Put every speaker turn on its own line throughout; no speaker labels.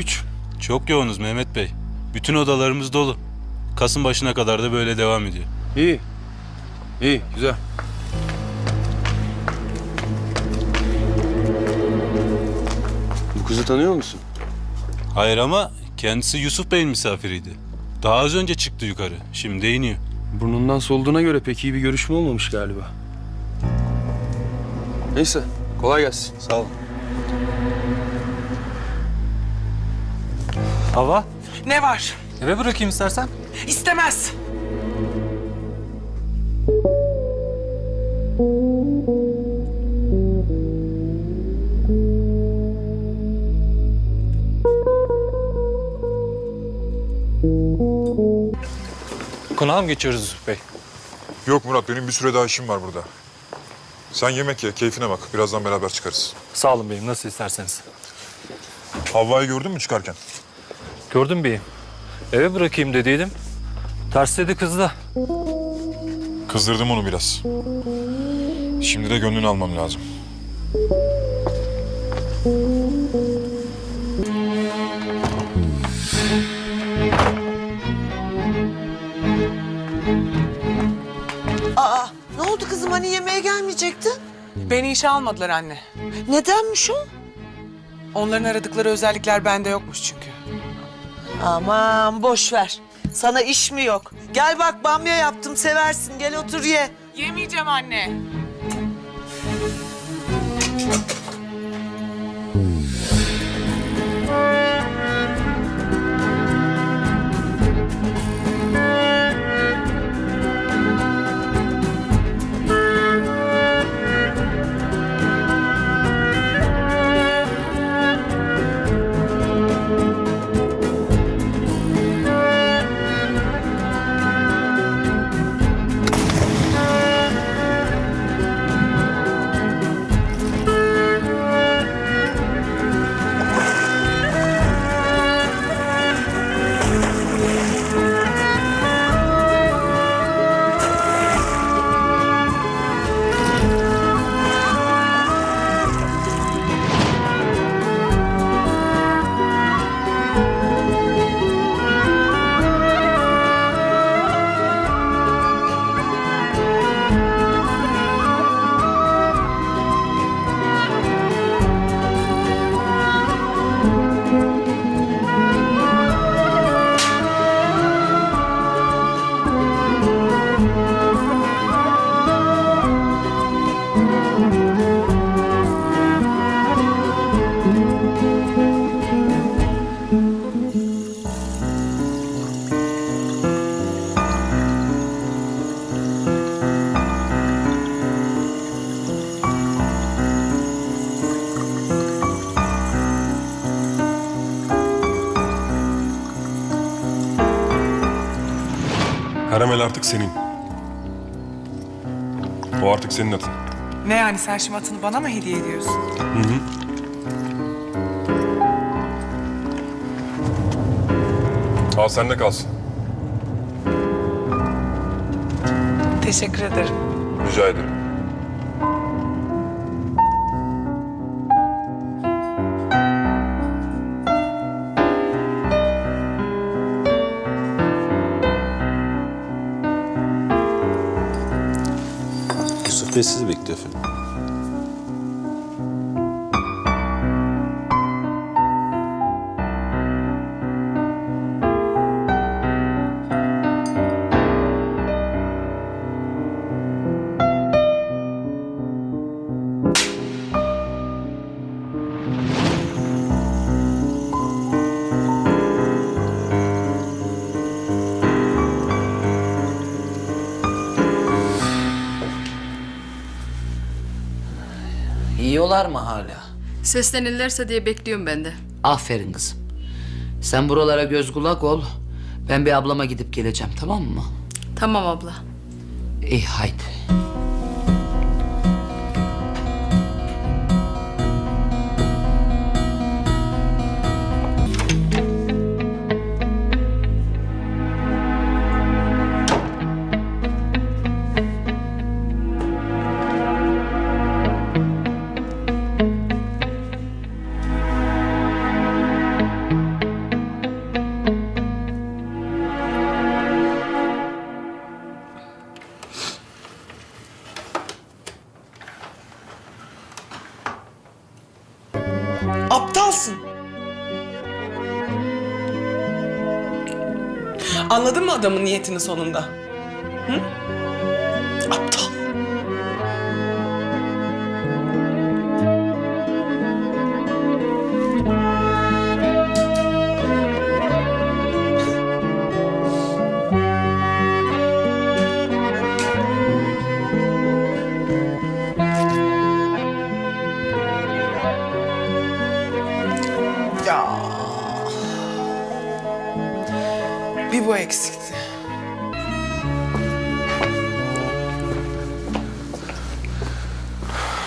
güç?
Çok yoğunuz Mehmet Bey. Bütün odalarımız dolu. Kasım başına kadar da böyle devam ediyor.
İyi. İyi, güzel. Bu kızı tanıyor musun?
Hayır ama kendisi Yusuf Bey'in misafiriydi. Daha az önce çıktı yukarı. Şimdi iniyor.
Burnundan solduğuna göre pek iyi bir görüşme olmamış galiba. Neyse, kolay gelsin.
Sağ olun.
Hava,
Ne var?
eve bırakayım istersen.
İstemez.
Konağa mı geçiyoruz Yusuf Bey?
Yok Murat benim bir süre daha işim var burada. Sen yemek ye, keyfine bak. Birazdan beraber çıkarız.
Sağ olun beyim, nasıl isterseniz.
Havva'yı gördün mü çıkarken?
Gördüm beyim. Eve bırakayım dediydim. Tersledi kız da.
Kızdırdım onu biraz. Şimdi de gönlünü almam lazım.
Aa, ne oldu kızım hani yemeğe gelmeyecektin?
Beni işe almadılar anne.
Nedenmiş o?
Onların aradıkları özellikler bende yokmuş çünkü.
Aman boş ver. Sana iş mi yok? Gel bak bamya yaptım seversin gel otur ye.
Yemeyeceğim anne.
Artık senin. O artık senin atın.
Ne yani sen şimdi atını bana mı hediye ediyorsun?
Al sende kalsın.
Teşekkür ederim.
Rica ederim.
Sizi bekliyor efendim.
Yiyorlar mı hala?
Seslenirlerse diye bekliyorum ben de.
Aferin kızım. Sen buralara göz kulak ol. Ben bir ablama gidip geleceğim tamam mı?
Tamam abla.
İyi haydi.
Anladın mı adamın niyetini sonunda? Hı?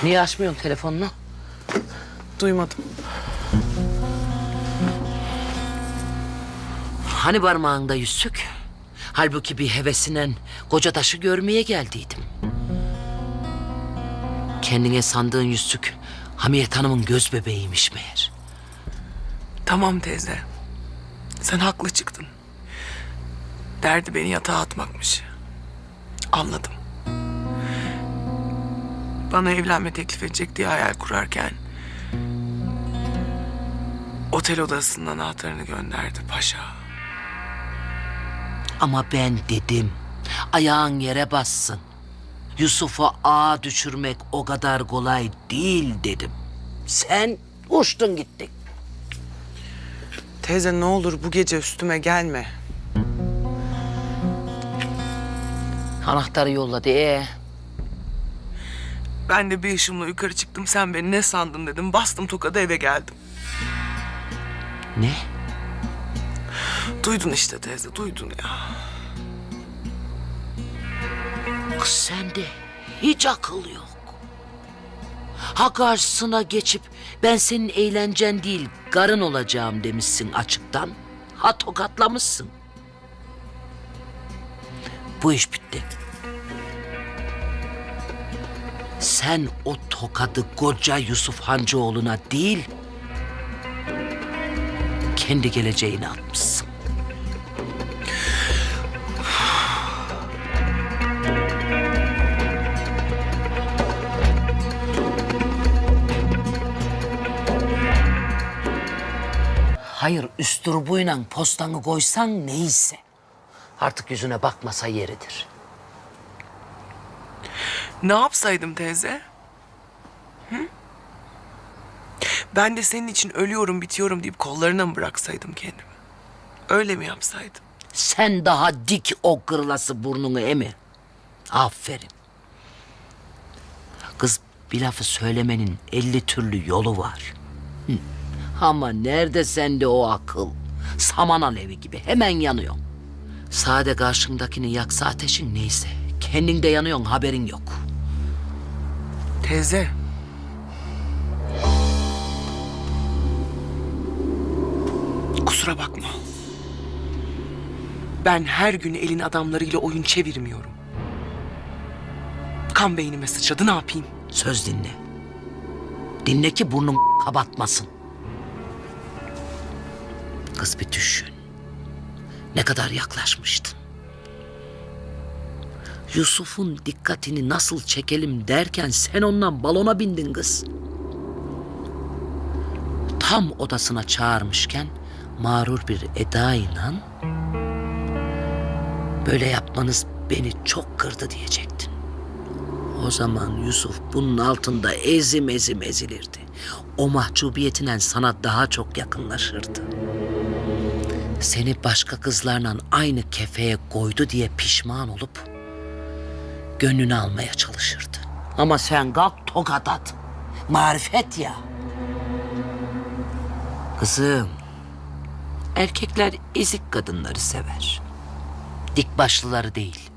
Niye açmıyorsun telefonunu?
Duymadım.
Hani parmağında yüzük? Halbuki bir hevesinen koca taşı görmeye geldiydim. Kendine sandığın yüzük Hamiyet Hanım'ın göz bebeğiymiş meğer.
Tamam teyze. Sen haklı çıktın. Derdi beni yatağa atmakmış. Anladım. Bana evlenme teklif edecek diye hayal kurarken... ...otel odasının anahtarını gönderdi paşa.
Ama ben dedim. Ayağın yere bassın. Yusuf'u ağa düşürmek o kadar kolay değil dedim. Sen uçtun gittin.
Teyze ne olur bu gece üstüme gelme.
Anahtarı yolladı. Ee,
Ben de bir ışımla yukarı çıktım. Sen beni ne sandın dedim. Bastım tokadı eve geldim.
ne?
Duydun işte teyze, duydun ya.
Kız sende hiç akıl yok. Ha karşısına geçip ben senin eğlencen değil garın olacağım demişsin açıktan. Ha tokatlamışsın. Bu iş bitti. Sen o tokadı koca Yusuf Hancıoğlu'na değil... ...kendi geleceğine atmışsın. Hayır üstürbuyla postanı koysan neyse. Artık yüzüne bakmasa yeridir.
Ne yapsaydım teyze? Hı? Ben de senin için ölüyorum, bitiyorum deyip kollarına mı bıraksaydım kendimi? Öyle mi yapsaydım?
Sen daha dik o kırlası burnunu emi. Aferin. Kız bir lafı söylemenin elli türlü yolu var. Hı. Ama nerede sende o akıl? Saman alevi gibi hemen yanıyor. Sade karşındakini yaksa ateşin neyse. Kendin de yanıyorsun haberin yok.
Teyze. Kusura bakma. Ben her gün elin adamlarıyla oyun çevirmiyorum. Kan beynime sıçradı ne yapayım?
Söz dinle. Dinle ki burnun kabatmasın. Kız bir düşün. Ne kadar yaklaşmıştın. Yusuf'un dikkatini nasıl çekelim derken sen ondan balona bindin kız. Tam odasına çağırmışken mağrur bir edayla böyle yapmanız beni çok kırdı diyecektin. O zaman Yusuf bunun altında ezim ezim ezilirdi. O mahcubiyetinden sana daha çok yakınlaşırdı. Seni başka kızlarla aynı kefeye koydu diye pişman olup gönlünü almaya çalışırdı. Ama sen kalk tokat at. Marifet ya. Kızım, erkekler ezik kadınları sever. Dik başlıları değil.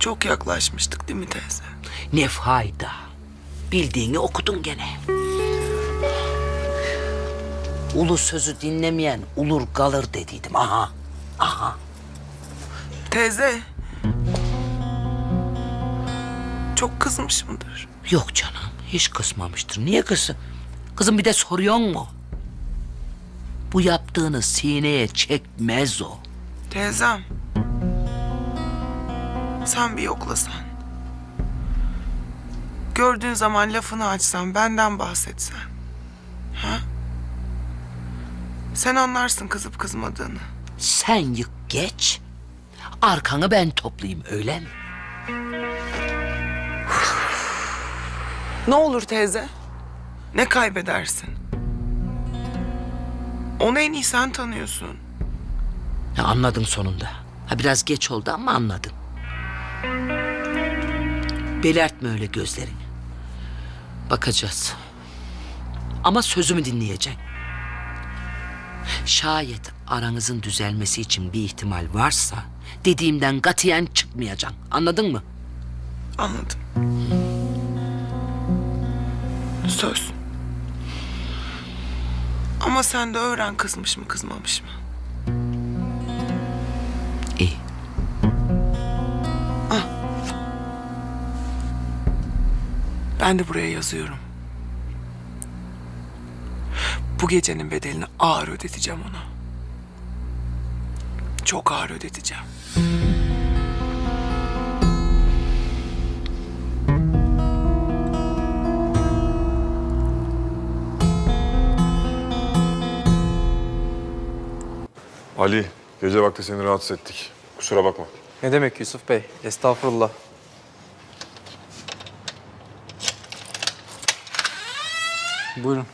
Çok yaklaşmıştık değil mi teyze?
Ne fayda? Bildiğini okudun gene. Ulu sözü dinlemeyen ulur kalır dediydim. Aha, aha.
Teyze. Çok kızmışımdır.
Yok canım, hiç kısmamıştır. Niye kızsın? Kızım bir de soruyor mu? Bu yaptığını sineye çekmez o.
Teyzem. Sen bir yoklasan. Gördüğün zaman lafını açsan, benden bahsetsen. Sen anlarsın kızıp kızmadığını.
Sen yık geç. Arkanı ben toplayayım öyle mi?
Ne olur teyze? Ne kaybedersin? Onu en iyi sen tanıyorsun.
Ya anladın sonunda. Ha biraz geç oldu ama anladın. Belertme öyle gözlerini. Bakacağız. Ama sözümü dinleyeceksin. Şayet aranızın düzelmesi için bir ihtimal varsa dediğimden katiyen çıkmayacaksın. Anladın mı?
Anladım. Söz. Ama sen de öğren kızmış mı kızmamış mı?
İyi.
Ben de buraya yazıyorum. Bu gecenin bedelini ağır ödeteceğim ona. Çok ağır ödeteceğim.
Ali, gece vakti seni rahatsız ettik. Kusura bakma.
Ne demek Yusuf Bey? Estağfurullah. Buyurun.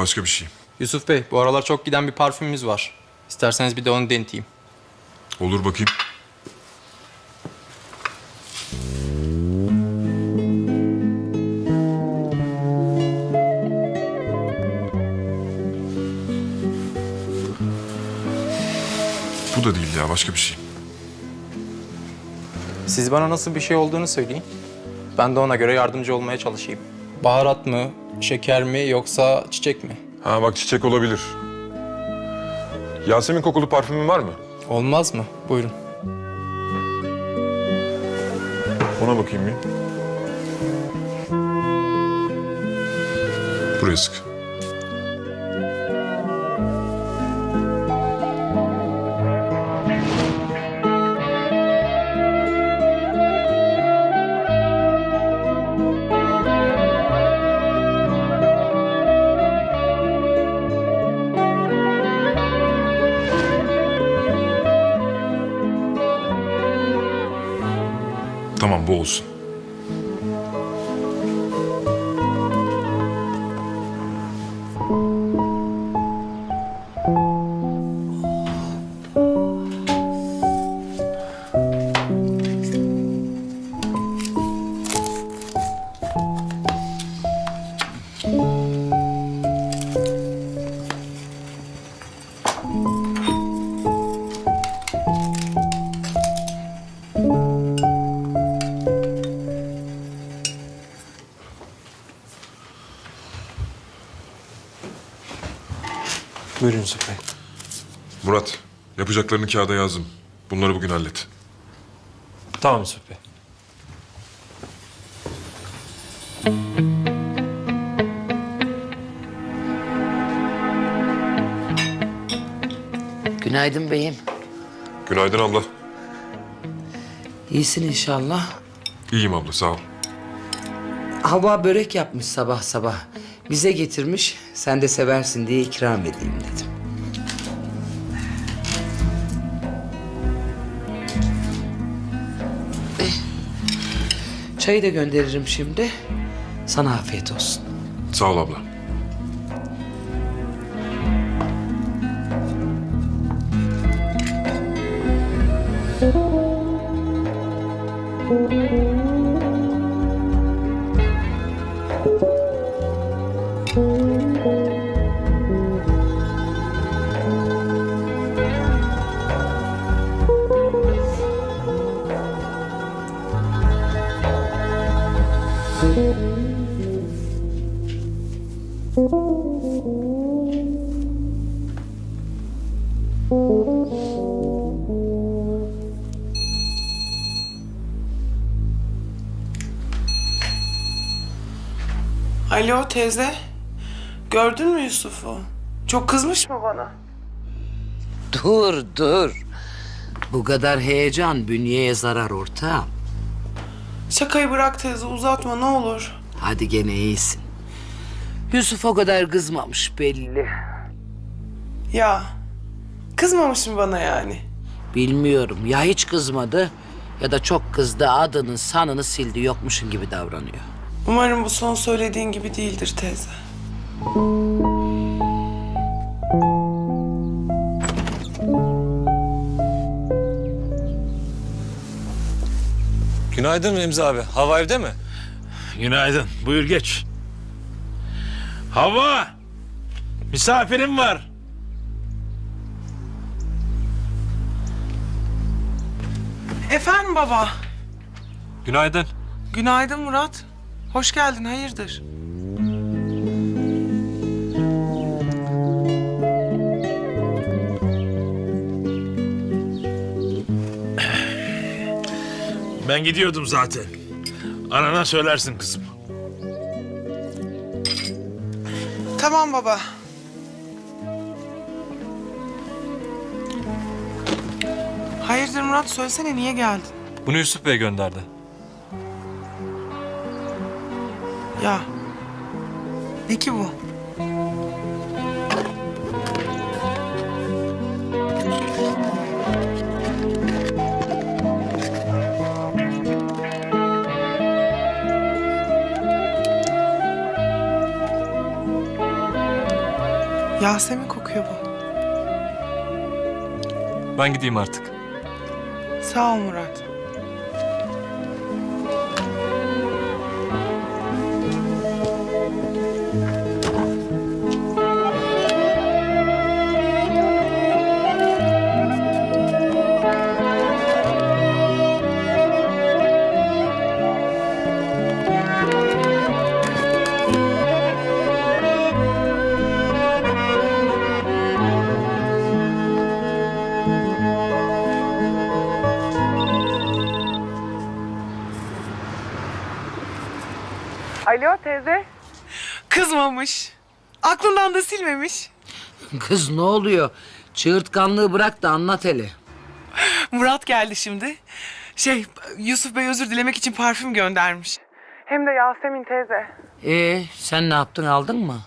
Başka bir şey.
Yusuf Bey, bu aralar çok giden bir parfümümüz var. İsterseniz bir de onu deneteyim.
Olur bakayım. Bu da değil ya başka bir şey.
Siz bana nasıl bir şey olduğunu söyleyin. Ben de ona göre yardımcı olmaya çalışayım. Baharat mı, şeker mi yoksa çiçek mi?
Ha bak çiçek olabilir. Yasemin kokulu parfümün var mı?
Olmaz mı? Buyurun.
Ona bakayım bir. Buraya sık.
Buyurun Yusuf Bey.
Murat, yapacaklarını kağıda yazdım. Bunları bugün hallet.
Tamam Yusuf Bey.
Günaydın beyim.
Günaydın abla.
İyisin inşallah.
İyiyim abla sağ ol.
Hava börek yapmış sabah sabah. Bize getirmiş. Sen de seversin diye ikram edeyim dedim. Eh, Çayı da gönderirim şimdi. Sana afiyet olsun.
Sağ ol abla.
Alo teyze. Gördün mü Yusuf'u? Çok kızmış mı bana?
Dur dur. Bu kadar heyecan bünyeye zarar ortağım.
Şakayı bırak teyze uzatma ne olur.
Hadi gene iyisin. Yusuf o kadar kızmamış belli.
Ya kızmamış mı bana yani?
Bilmiyorum ya hiç kızmadı ya da çok kızdı adını sanını sildi yokmuşun gibi davranıyor.
Umarım bu son söylediğin gibi değildir teyze.
Günaydın Remzi abi. Hava evde mi?
Günaydın. Buyur geç. Hava! Misafirim var.
Efendim baba.
Günaydın.
Günaydın Murat. Hoş geldin hayırdır?
Ben gidiyordum zaten. Anana söylersin kızım.
Tamam baba. Hayırdır Murat söylesene niye geldin?
Bunu Yusuf Bey gönderdi.
Ya. Ne ki bu? Yasemin kokuyor bu.
Ben gideyim artık.
Sağ ol Murat. Teyze. Kızmamış. Aklından da silmemiş.
Kız ne oluyor? Çığırtkanlığı bırak da anlat hele.
Murat geldi şimdi. Şey, Yusuf Bey özür dilemek için parfüm göndermiş. Hem de Yasemin teyze.
Ee, sen ne yaptın aldın mı?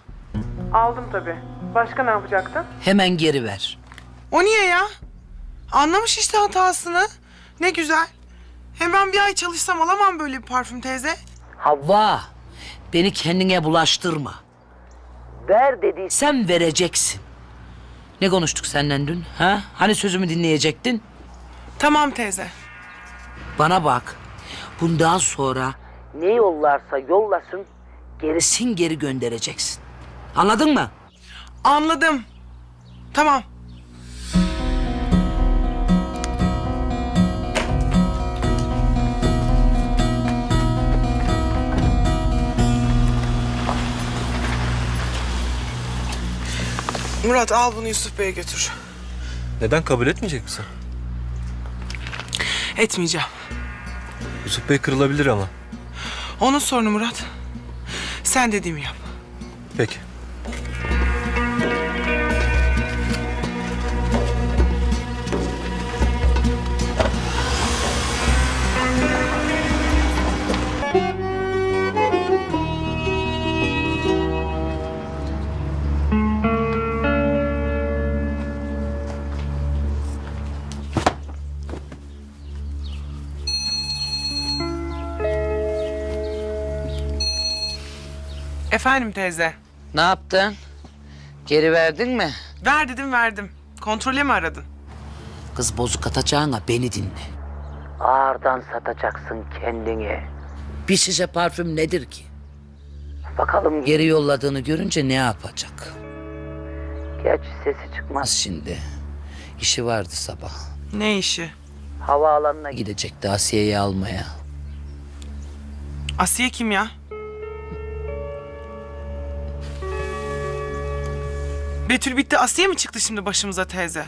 Aldım tabii. Başka ne yapacaktın?
Hemen geri ver.
O niye ya? Anlamış işte hatasını. Ne güzel. Hem ben bir ay çalışsam alamam böyle bir parfüm teyze.
Havva, beni kendine bulaştırma. Ver dediysem vereceksin. Ne konuştuk senden dün? Ha? Hani sözümü dinleyecektin?
Tamam teyze.
Bana bak. Bundan sonra ne yollarsa yollasın gerisin geri göndereceksin. Anladın mı?
Anladım. Tamam. Murat al bunu Yusuf Bey'e götür.
Neden kabul etmeyecek misin?
Etmeyeceğim.
Yusuf Bey kırılabilir ama.
Onun sorunu Murat. Sen dediğimi yap.
Peki.
Efendim teyze.
Ne yaptın? Geri verdin mi?
Ver dedim verdim. Kontrole mi aradın?
Kız bozuk atacağına beni dinle. Ağırdan satacaksın kendini. Bir şişe parfüm nedir ki? Bakalım geri yolladığını görünce ne yapacak? Gerçi sesi çıkmaz şimdi. İşi vardı sabah.
Ne işi?
Havaalanına gidecekti Asiye'yi almaya.
Asiye kim ya? Betül bitti Asiye mi çıktı şimdi başımıza teyze?